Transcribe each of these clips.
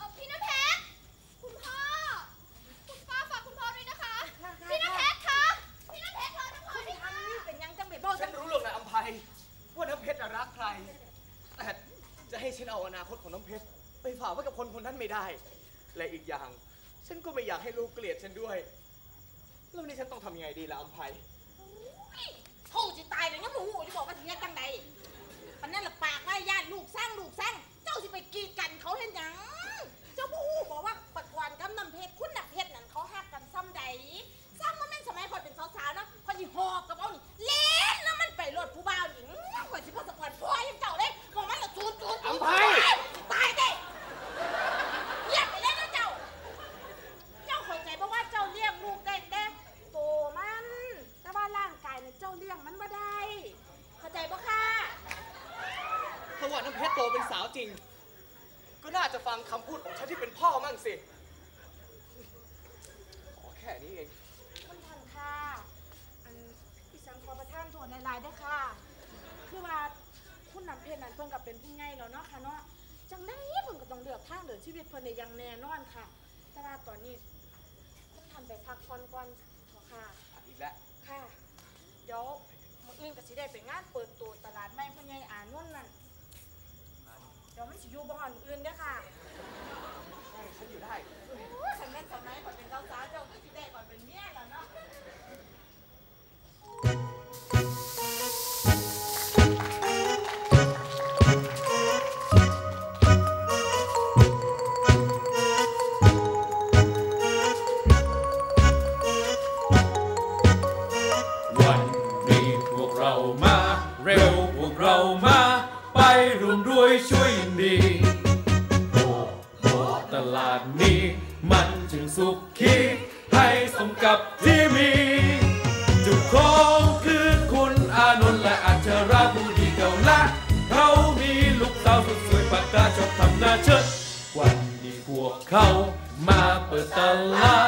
เอาพี่น้ำเพชรคุณพ่อ คุณป้าฝากคุณพ่อด้วยนะคะ พี่น้ำเพชรคะ พี่น้ำเพชรรอน้ำพ่อด้วยค่ะเป็นยังจังไปบอกฉันรู้หรอกนะอัมภัยว่าน้ำเพชรน่ะรักใคร แต่จะให้ฉันเอาอนาคตของน้ำเพชรไปฝากไว้กับคนคนนั้นไม่ได้ และอีกอย่าง ฉันก็ไม่อยากให้ลูกเกลียดฉันด้วย แล้วนี่ฉันต้องทำยังไงดีล่ะอัมภัยผู้สิตายเลยยังบ่ฮู้จะบอกว่าสิเฮ็ดจังใดปานนั้นละปากว่าญาติลูกสร้างลูกสร้าง เจ้าสิไปกีดกันเขาเฮ็ดหยัง เจ้าผู้อู้บอกว่าปักกวนกับน้ำเพชรคุณนักเพชรนั่นเขาฮักกันซ้ำใด ชีวิตเพิ่นในอย่างแน่นอนค่ะ แต่ว่าตอนนี้คุณท่านไปพักผ่อนก่อนเถอะค่ะอีกแล้วค่ะ เดี๋ยวมื้ออื่นก็สิได้ไปงานเปิดตัวตลาดใหม่พ่อใหญ่อานนท์นั่นเดี๋ยวมันสิอยู่บ่อนอื่นเด้อค่ะใช่ฉันอยู่ได้ฉันแม่นสมัยก่อนเป็นสาวๆเจ้า วันนี้พวกเรามา เร็วพวกเรามา ไปรวมด้วยช่วยดีโอ้โหตลาดนี้ มันจึงสุขีให้สมกับที่มีจุดของคือคุณอานนท์และอัชราผู้ดีเก่าละเขามีลูกสาวสุดสวยปากกาชอบทำหน้าเชิดวันนี้พวกเขามาเปิดตลาด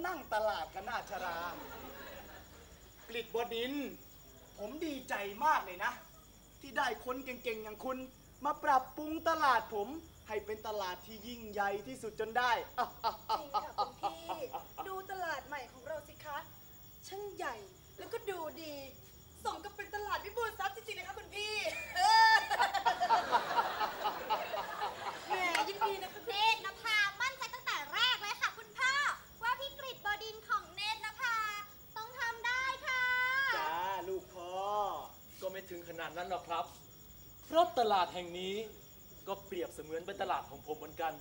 านั่งตลาดกันนะอัชรากลิดบดิน ผมดีใจมากเลยนะ ที่ได้คนเก่งๆ อย่างคุณ มาปรับปรุงตลาดผม ให้เป็นตลาดที่ยิ่งใหญ่ที่สุดจนได้จริงค่ะคุณพี่ดูตลาดใหม่ของเราสิคะช่างใหญ่แล้วก็ดูดีสมกับเป็นตลาดวิบูลทรัพย์จริงๆเลยค่ะคุณพี่เออแหมยินดีนะคะ เนตรนภามั่นใจตั้งแต่แรกเลยค่ะ คุณพ่อ ว่าพี่กริดบดินทร์ของเนตรนภาต้องทำได้ค่ะ จ้าลูกพ่อ ก็ไม่ถึงขนา ดนั้นหรอกครับ เพราะตลาดแห่งนี้ก็เปรียบเสมือนเป็นตลาดของผมเหมือนกัน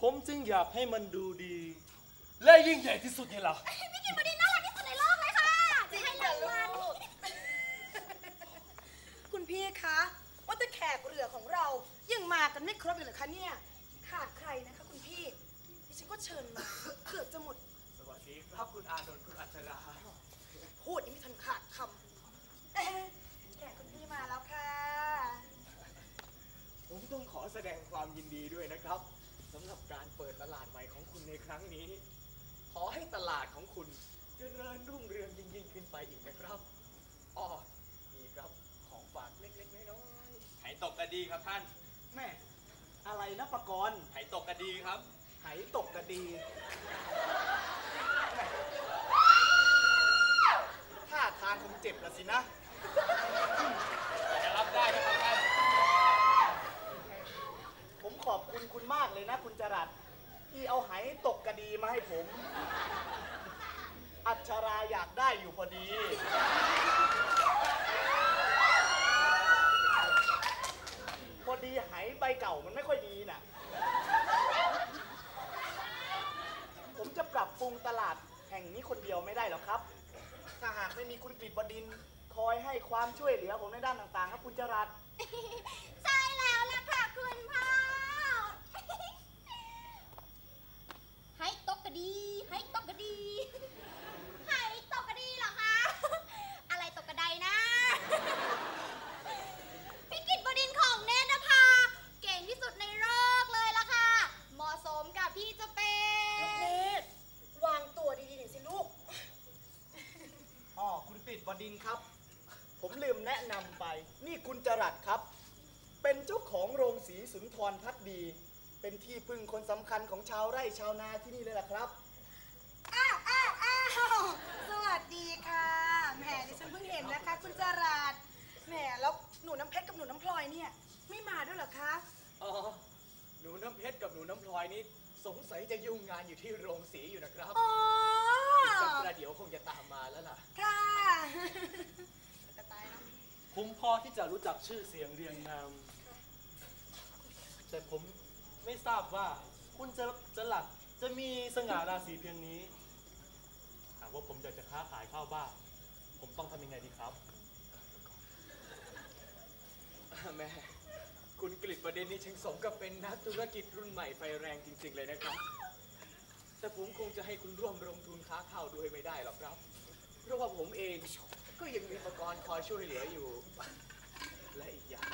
ผมจึงอยากให้มันดูดี และยิ่งใหญ่ที่สุดไงล่ะพี่กริดบดินทร์น่ารักที่สุดในโลกเลยค่ะจะให้รางวัลคุณพี่คะว่าแต่แขกเรือของเรายังมากันไม่ครบเลยเหรอคะเนี่ยขาดใครนะคะคุณพี่ดิฉันก็เชิญมาเกือบจะหมดสวัสดีครับคุณอานนท์คุณอัชราพูดยังไม่ทันขาดคำเอ๊ะแขกคุณพี่มาแล้วค่ะ ผมต้องขอ แสดงความยินดีด้วยนะครับสำหรับการเปิดตลาดใหม่ของคุณในครั้งนี้ ขอให้ตลาดของคุณเจริญรุ่งเรืองยิ่งยิ่งขึ้นไปอีกนะครับอ๋อนี่ครับของฝากเล็กๆน้อยไหตกกระดีครับท่าน ๆแม่ อะไรนะปะกรณ์ไหตกกระดีครับ ไหตกกระดีแม่ท่าทางคงเจ็บละสินะ จะรับได้นะครับท่าน ผมขอบคุณคุณมากเลยนะคุณจรัสที่เอาไห ตกกระดีมาให้ผม อัชราอยากได้อยู่พอดี พอดีไหใบเก่ามันไม่ค่อยดีน่ะ ผมจะปรับปรุงตลาดแห่งนี้คนเดียวไม่ได้หรอกครับ ถ้าหากไม่มีคุณกฤษบดินคอยให้ความช่วยเหลือผมในด้านต่างๆ ครับคุณจรัสใช่แล้วล่ะค่ะคุณพ่อ ระดีให้ตกกระดีให้ตกกระดีเหรอคะ อะไรตกกระไดนะพิกิตบดินของเนตรนภาเก่งที่สุดในโลกเลยล่ะค่ะ เหมาะสมกับที่จะเป็นลูกเนตรวางตัวดีๆหน่อยสิลูก อ๋อ คุณติดบดินครับ ผมลืมแนะนำไป นี่คุณจรัสครับ เป็นเจ้าของโรงสีสุนทรพักดี เป็นที่พึ่งคนสำคัญของชาวไร่ชาวนาที่นี่เลยล่ะครับ อ้าวอ้าวอ้าวสวัสดีค่ะ แหมดิฉันเพิ่งเห็นนะคะ คุณจราดแหมแล้วหนูน้ำเพชรกับหนูน้ำพลอยเนี่ย ไม่มาด้วยเหรอคะ อ๋อ หนูน้ำเพชรกับหนูน้ำพลอยนี่สงสัยจะยุ่งงานอยู่ที่โรงสีอยู่นะครับอ๋ออีกสักประเดี๋ยวคงจะตามมาแล้วล่ะ ค่ะจะตายเนอะผมพอที่จะรู้จักชื่อเสียงเรียงนาม แต่ผม ไม่ทราบว่าคุณจะจะหลัดจะมีสง่าราศีเพียงนี้ หากว่าผมอยากจะค้าขายข้าวบ้านผมต้องทำยังไงดีครับ แม่ คุณกฤษประเด็นนี้ช่างสมกับเป็นนักธุรกิจรุ่นใหม่ไฟแรงจริง ๆ เลยนะครับ แต่ผมคงจะให้คุณร่วมลงทุนค้าข้าวด้วยไม่ได้หรอกครับ เพราะว่าผมเองก็ยังมีอุปกรณ์คอยช่วยเหลืออยู่ และอีกอย่าง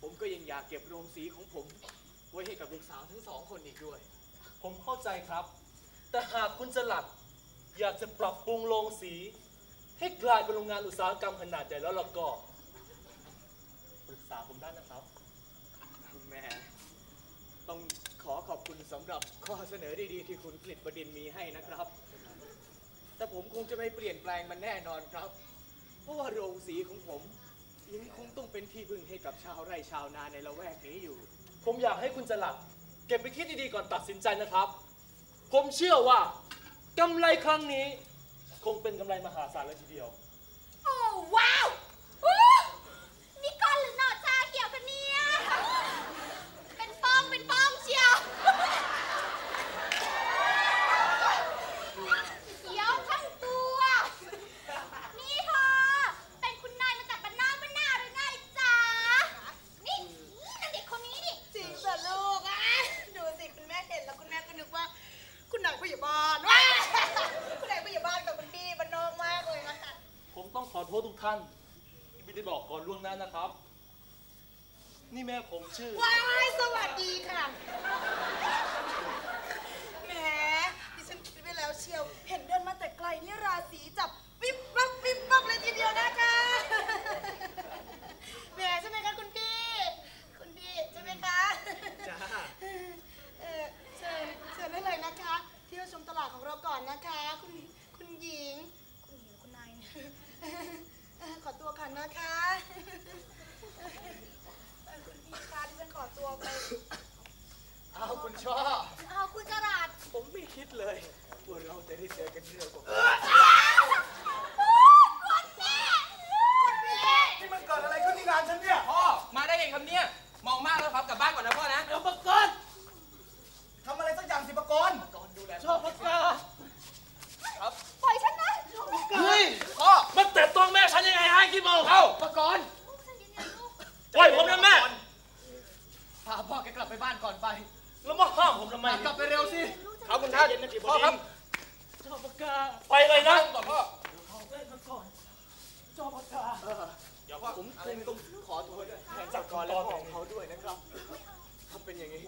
ผมก็ยังอยากเก็บโรงสีของผม ว้ให้กับลูกสาวทั้งสองคนอีกด้วย ผมเข้าใจครับ แต่หากคุณจลัดอยากจะปรับปรุงโรงสี ให้กลายเป็นโรงงานอุตสาหกรรมขนาดใหญ่แล้วล่ะก็ปรึกษาผมได้นะครับแม่ ต้องขอขอบคุณสำหรับข้อเสนอดีๆ ที่คุณกฤษประดินมีให้นะครับ แต่ผมคงจะไม่เปลี่ยนแปลงมันแน่นอนครับ เพราะว่าโรงสีของผมยังคงต้องเป็นที่พึ่งให้กับชาวไร่ชาวนาในละแวกนี้อยู่ ผมอยากให้คุณจลัดเก็บไปคิดดีๆก่อนตัดสินใจนะครับ ผมเชื่อว่ากำไรครั้งนี้ คงเป็นกำไรมหาศาลเลยทีเดียว โอ้ว้าวอู้นี่ก้อนหรือหน่อชาเขียวกันเนี่ย เป็นฟองเป็นฟองเชียวเขียวทั้งตัว นี่เธอ เป็นคุณนายมาจากบ้านนอกบ้านนาหรือไงจ๊ะ นี่นี่นางเด็กคนนี้นี่ จริงสิลูกอะดูสิคุณแม่เห็นแล้วคุณแม่ก็นึกว่า คุณนายผู้ใหญ่บ้านว้าคุณนายผู้ใหญ่บ้านกับคุณพี่บ้านนอกมากเลยนะคะ ผมต้องขอโท ษทุกท่านที่ไม่ได้บอกก่อนล่วงหน้านะครับ นี่แม่ผมชื่อ ว้ายสวัสดีค่ะ แหมดิฉันคิดไว้แล้วเชียว เห็นเดินมาแต่ไกลนี่ราศีจับวิบวับวิบวับเลยทีเดียวนะคะแหมใช่ไหมคะคุณพี่ คุณพี่ใช่ไหมคะจ้าเออเชิญเชิญได้เลยนะคะ เที่ยวชมตลาดของเราก่อนนะคะ คุณคุณหญิง คุณหญิงคุณนายเนี่ยเอ่อ ขอตัวก่อนนะคะเอ่อคุณพี่คะดิฉันขอตัวไป เอาคุณช่อเอาคุณจราดผมไม่คิดเลยว่าเราจะได้เจอกันเรื่องของ เลยนะก่อนพ่อชอบประกาศเออเดี๋ยวพ่อผมคงต้องขอโทษแทนจากกรและพ่อของเขาด้วยนะครับถ้าเป็นอย่างนี้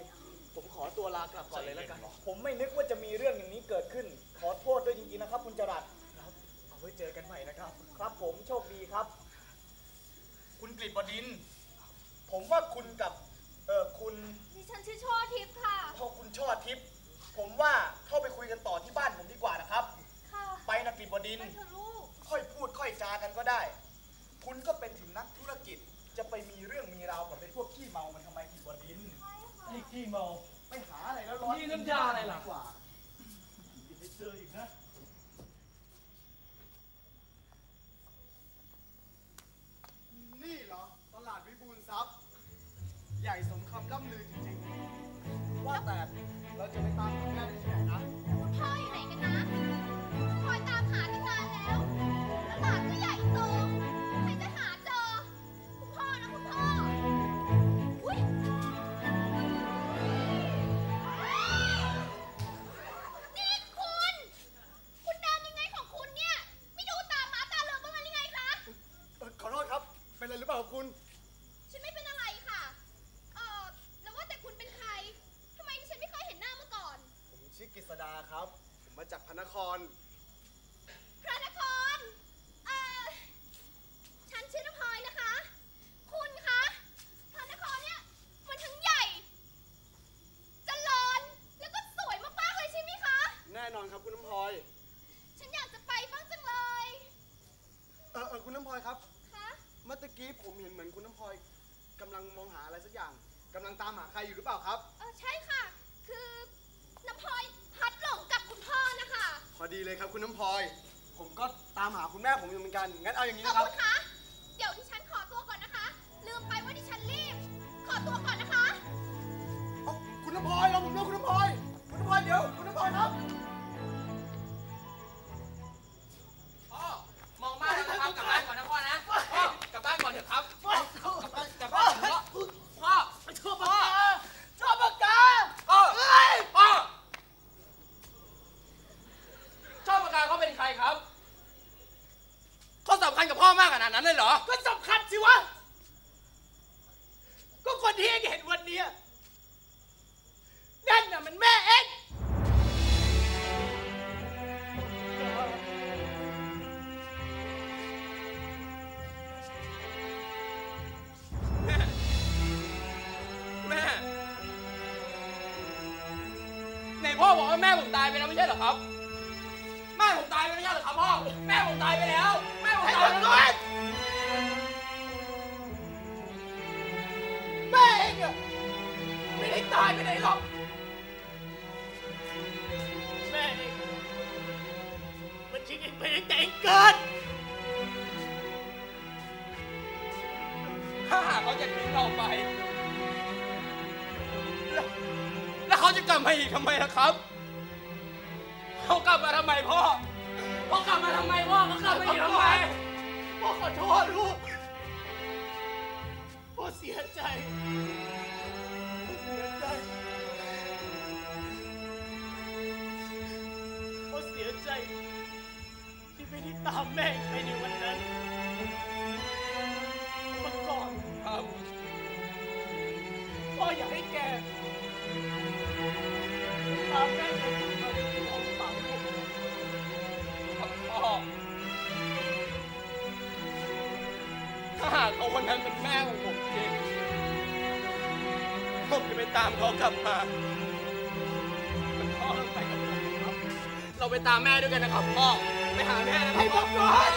ผมขอตัวลากลับก่อนเลยแล้วกัน ผมไม่นึกว่าจะมีเรื่องอย่างนี้เกิดขึ้น ขอโทษด้วยจริงๆนะครับ คุณจรัสครับเอาไว้เจอกันใหม่นะครับ ครับผมโชคดีครับ คุณกฤษบดิน ผมว่าคุณกับเออคุณดิฉันชื่อช่อทิพย์ค่ะ พอคุณช่อทิพย์ผมว่าเข้าไปคุยกันต่อที่บ้านผมดีกว่านะครับ ไปนะกฤษบดินทไปร์เถอะลูกค่อยพูดค่อยจากันก็ได้ คุณก็เป็นถึงนักธุรกิจ จะไปมีเรื่องมีราวกับเป็นพวกขี้เมา มันทำไมกฤษบดินทร์ไอ้ขี้เมา ไปหาอะไรแล้วร้อนนี่น้ำยาอะไรล่ะ ดีกว่าอย่าไปเจออีกนะ นี่เหรอ ตลาดวิบูลย์ทรัพย์ ใหญ่สมคำล่ำลือจริงๆ ว่าแต่ ลังตามหาใครอยู่หรือเปล่าครับ เออใช่ค่ะ คือน้ำพลอยพัดหลงกับคุณพ่อนะคะพอดีเลยครับคุณน้ำพลอย ผมก็ตามหาคุณแม่ผมอยู่เหมือนกัน งั้นเอาอย่างนี้ขอบนะครับ คุณคะเดี๋ยวดิฉันขอตัวก่อนนะคะ ลืมไปว่าดิฉันรีบ ขอตัวก่อนนะคะ เอ้าคุณน้ำพลอยเราผมด้วยคุณน้ำพลอย คุณน้ำพลอยเดี๋ยว คุณน้ำพลอยครับ อชอบปากกาชอบปากกาพ่อพ่อชอบปากกาเขาเป็นใครครับเขาสำคัญกับพ่อมากขนาดนั้นเลยเหรอ ก็สำคัญสิวะ ก็คนที่เองเห็นวันเนี้ยนั่นน่ะมันแม่เอง แม่ผมตายไปแล้วไม่ใช่เหรอครับ แม่ผมตายไปไม่ใช่เหรอครับพ่อ แม่ผมตายไปแล้ว แม่ผมตายไปแล้ว แม่เองอะไม่ได้ตายไปไหนหรอก แม่เองมันทิ้งเองไปตั้งแต่เองเกิด ถ้าหากเขาจะทิ้งเราไป แล้วแล้วเขาจะกลับมาอีกทำไมล่ะครับ เขากลับมาทำไมพ่อเขากลับมาทำไมพ่อเขากลับมาอีกทำไมพ่อขอโทษลูกพ่อเสียใจพ่อเสียใจพ่อเสียใจ ที่ไม่ได้ตามแม่ไปในวันนั้นเมื่อก่อนครับพ่ออยากให้แกตามแม่ไป คนนั้นเป็นแม่ของผมจริงผมจะไปตามเขากลับมาเป็นพ่อต้องไปกับผมครับ เราไปตามแม่ด้วยกันนะครับพ่อ ไปหาแม่นะครัให้ผมก่อน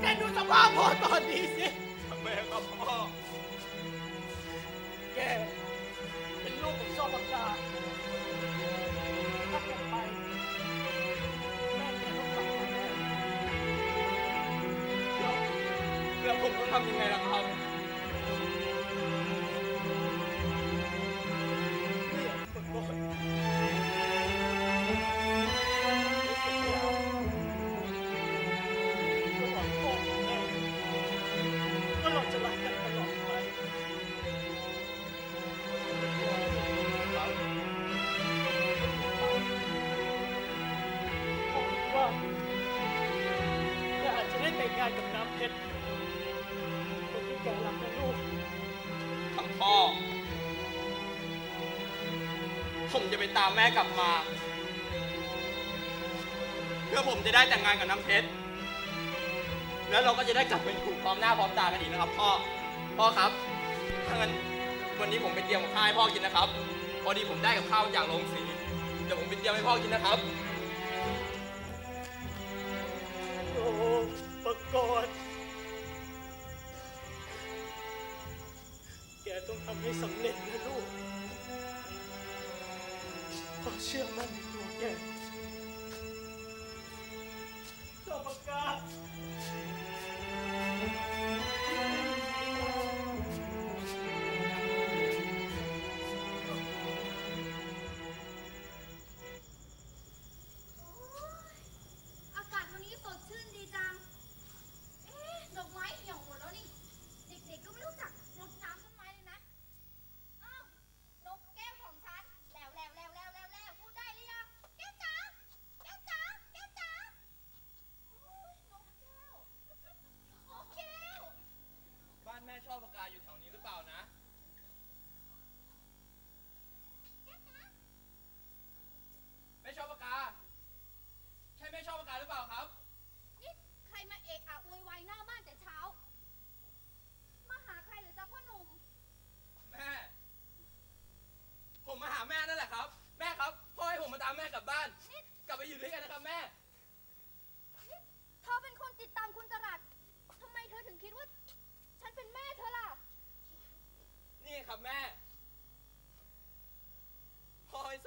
แกดูสภาพพ่อตอนนี้สิทำไมครับพ่อ แกเป็นลูกของชอบปากกาถ้ แล้วผมต้องทำยังไงล่ะครับเนี่ยคนบอกรู้สึกแล้วระหว่างพ่อกับแม่ว่าเราจะรักกันตลอดไปพ่อคิดว่าแกอาจจะได้แต่งงานกับน้ำเพชร แกรักนะลูกครับพ่อ ผมจะไปตามแม่กลับมา เพื่อผมจะได้แต่งงานกับน้ำเพชร แล้วเราก็จะได้กลับไปอยู่พร้อมหน้าพร้อมตากันอีกนะครับพ่อ พ่อครับ ถ้างั้นวันนี้ผมไปเตรียมข้าวให้พ่อกินนะครับ พอดีผมได้กับข้าวจากโรงสี เดี๋ยวผมไปเตรียมให้พ่อกินนะครับ โอ้ปรณ์แก เล่นนะลูกพ่อเชื่อมั่นในตัวแกชอบปากกาศ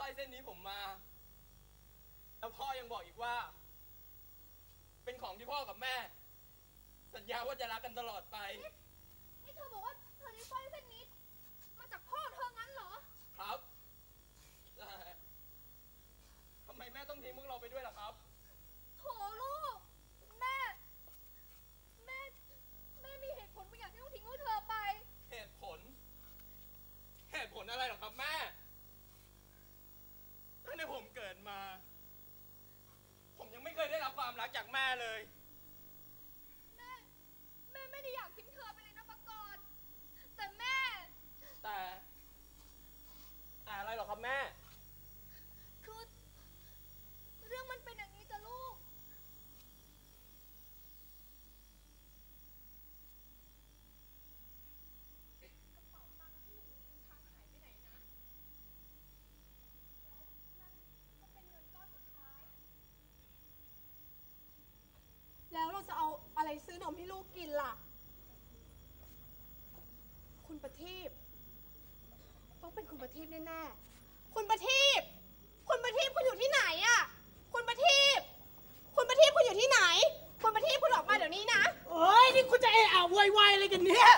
พ่อให้สร้อยเส้นนี้ผมมา แล้วพ่อยังบอกอีกว่า เป็นของที่พ่อกับแม่ สัญญาว่าจะรักกันตลอดไป นี่เธอบอกว่าเธอได้สร้อยเส้นนี้ มาจากพ่อเธองั้นเหรอ ครับแต่ทำไมแม่ต้องทิ้งพวกเราไปด้วยล่ะครับ โถลูก แม่ แม่ แม่มีเหตุผลบางอย่างที่ต้องทิ้งพวกเธอไป เหตุผล เหตุผลอะไรหรอครับแม่ตั้งแต่ผ มเกิดมา ผมยังไม่เคยได้รับความรักจากแม่เลย แม่ แม่ไม่ได้อยากทิ้งเธอไปเลยนะปะกรณ์แต่แม่ แต่ แต่อะไรหรอครับแม่ คือ เรื่องมันเป็นอย่างนี้จ้ะลูก กระเป๋าตังค์ที่หนูลืมทางหายไปไหนนะ แล้วนั่นก็เป็นเงินก้อนสุดท้าย แล้วเราจะเอาอะไร ซื้อนมให้ลูกกินล่ะ คุณประทีปต้องเป็นคุณประทีปแน่ๆ คุณประทีปคุณประทีปคุณอยู่ที่ไหนอะคุณประทีปคุณประทีปคุณอยู่ที่ไหน คุณประทีปคุณออกมาเดี๋ยวนี้นะ เอ้ย นี่คุณจะเอะอะโวยวายอะไรกันเนี่ย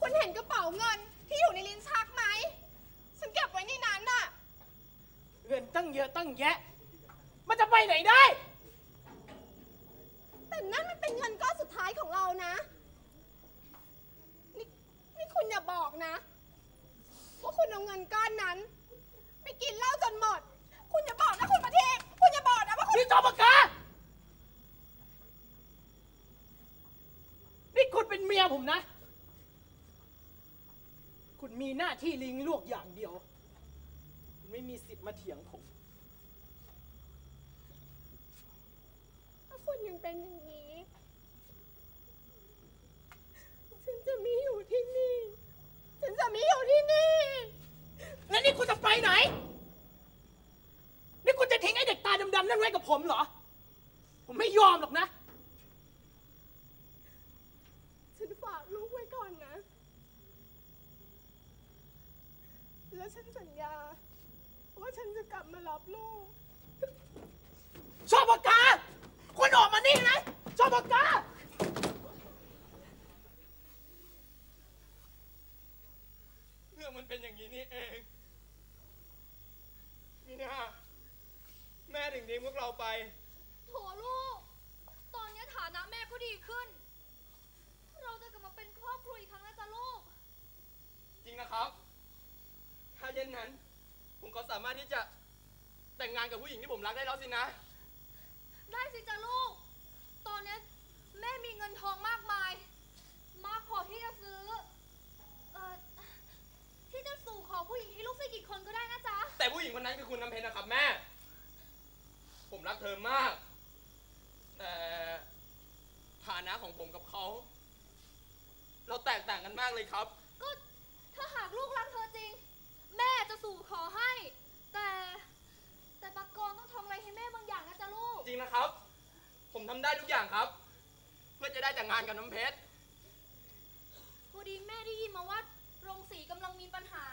คุณเห็นกระเป๋าเงินที่อยู่ในลิ้นชักไหม ฉันเก็บไว้ในนั้นน่ะ เงินตั้งเยอะตั้งแยะ มันจะไปไหนได้ แต่นั่นมันเป็นเงินก้อนสุดท้ายของเรานะนี่นี่คุณอย่าบอกนะ ว่าคุณเอาเงินก้อนนั้น ไปกินเหล้าจนหมด คุณอย่าบอกนะคุณประทีปคุณอย่าบอกนะว่าคุณนี่จอมปากกานี่คุณเป็นเมียผมนะ คุณมีหน้าที่ลิงลวกอย่างเดียว คุณไม่มีสิทธิ์มาเถียงผม ถ้า คุณยังเป็นอย่างนี้ ฉันจะไม่อยู่ที่นี่ ฉันจะไม่อยู่ที่นี่ แล้วนี่คุณจะไปไหน นี่คุณจะทิ้งไอ้เด็กตาดำๆนั่นไว้กับผมเหรอ ผมไม่ยอมหรอกนะ ฉันฝากลูกไว้ก่อนนะ แล้วฉันสัญญา ว่าฉันจะกลับมารับลูก ชอบปากกา คุณออกมานี่นะชอบปากกาเรื่องมันเป็นอย่างนี้นี่เองนี่นะแม่ถึงทิ้งพวกเราไป โถลูก ตอนนี้ฐานะแม่ก็ดีขึ้น เราจะกลับมาเป็นครอบครัวอีกครั้งนะจ๊ะลูก จริงนะครับ ถ้าเช่นนั้น ผมก็สามารถที่จะแต่งงานกับผู้หญิงที่ผมรักได้แล้วสินะ ได้สิจ้ะลูก ตอนนี้แม่มีเงินทองมากมาย มากพอที่จะซื้อ เอ่อ ที่จะสู่ขอผู้หญิงให้ลูกสักกี่คนก็ได้นะจ๊ะ แต่ผู้หญิงคนนั้นคือคุณน้ำเพชรนะครับแม่ ผมรักเธอมาก แต่ฐานะของผมกับเขา เราแตกต่างกันมากเลยครับ ก็ถ้าหากลูกรักเธอจริง แม่จะสู่ขอให้ ริงนะครับ ผมทำได้ทุกอย่างครับ เพื่อจะได้แต่งงานกับน้ำเพชร พอดีแม่ได้ยินมาว่าโรงสีกำลังมีปัญหา